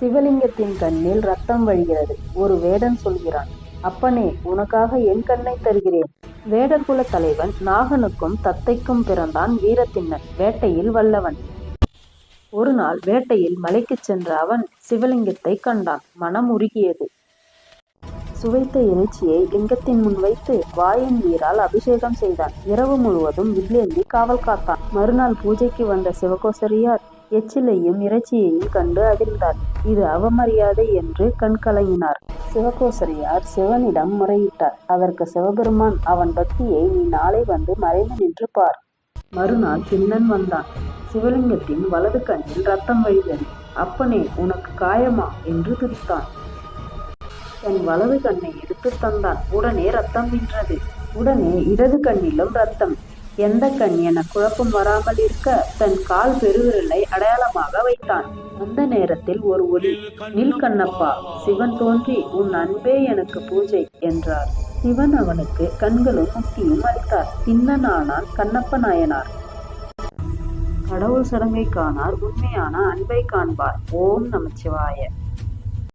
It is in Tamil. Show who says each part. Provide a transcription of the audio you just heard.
Speaker 1: சிவலிங்கத்தின் கண்ணில் ரத்தம் வழிகிறது. ஒரு வேடன் சொல்கிறான் அப்பனே உனக்காக என் கண்ணை தருகிறேன். வேடர் குல தலைவன் நாகனுக்கும் தத்தைக்கும் பிறந்தான் வீரத்தின்னன் வேட்டையில் வல்லவன். ஒரு நாள் வேட்டையில் மலைக்குச் சென்ற அவன் சிவலிங்கத்தை கண்டான். மனம் உருகியது. சுவைத்த இறைச்சியை லிங்கத்தின் முன் வைத்து வாயின் நீரால் அபிஷேகம் செய்தான். இரவு முழுவதும் வில்லேந்தி காவல் காத்தான். மறுநாள் பூஜைக்கு வந்த சிவகோசரியார் எச்சிலையும் இறைச்சியையும் கண்டு அதிர்ந்தார். இது அவமரியாதை என்று கண்கலங்கினார். சிவகோசரியார் சிவனிடம் முறையிட்டார். அதற்கு சிவபெருமான் அவன் பக்தியை நீ நாளை வந்து மறைந்து நின்று பார். மறுநாள் சின்னன் வந்தான். சிவலிங்கத்தின் வலது கண்ணில் ரத்தம் வழிந்தது அப்பனே உனக்கு காயமா? என்று துடித்தான். தன் வலது கண்ணை எடுத்து தந்தான். உடனே ரத்தம் நின்றது. உடனே இடது கண்ணிலும் ரத்தம். எந்த கண் என குழப்பம் வராமல் இருக்க தன் கால் பெருவிரலை அடையாளமாக வைத்தான். அந்த நேரத்தில் ஒரு ஒலி நில் கண்ணப்பா சிவன் தோன்றி உன் அன்பே எனக்கு பூஜை என்றார். சிவன் அவனுக்கு கண்களும் முக்தியும் அளித்தார். சின்னனானான் கண்ணப்ப நாயனார். கடவுள் சடங்கை காணார் உண்மையான அன்பை காண்பார். ஓம் நமச்சிவாய.